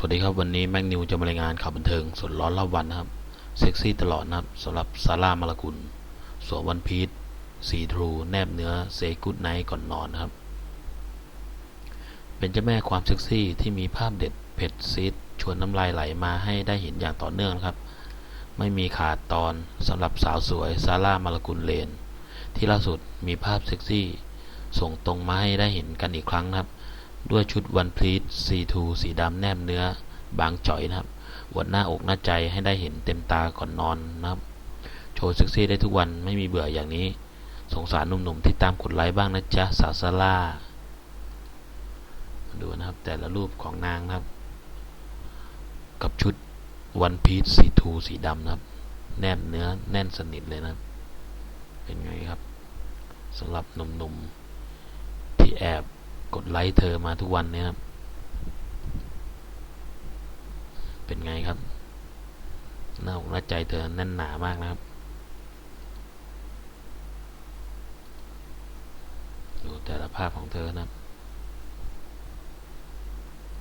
สวัสดีครับวันนี้แม็กนิวจะมารายงานข่าวบันเทิงส่วนร้อนรอบวันนะครับเซ็กซี่ตลอดนะครับสำหรับซาร่ามาลากุลสวมวันพีชสีทรูแนบเนื้อเซกุดไนท์ก่อนนอนนะครับ เป็นเจ้าแม่ความเซ็กซี่ที่มีภาพเด็ดเผ็ดซีดชวนน้ำลายไหลมาให้ได้เห็นอย่างต่อเนื่องนะครับ ไม่มีขาดตอนสำหรับสาวสวยซาร่ามาลากุลเลน ที่ล่าสุดมีภาพเซ็กซี่ ส่งตรงมาให้ได้เห็นกันอีกครั้งนะครับ ด้วยชุดวันพลีทซีทูสีดำแนบเนื้อบางจ่อยนะครับอวดหน้าอกหน้าใจให้ได้เห็นเต็มตาก่อนนอนนะครับ โชว์เซ็กซี่ได้ทุกวันไม่มีเบื่ออย่างนี้ สงสารหนุ่มๆที่ตามกดไลค์บ้างนะจ๊ะสาวซาร่าดูนะครับแต่ละรูปของนางนะครับ กับชุดวันพีซสีทูสีดำนะครับ แนบเนื้อแน่นสนิทเลยนะครับ เป็นไงครับสำหรับหนุ่มๆที่แอบ กดไลค์เธอมาทุกวันเนี่ยครับ เป็นไงครับหน้าอกหน้าใจเธอแน่นหนามากนะครับ ดูแต่ละภาพของเธอนะครับ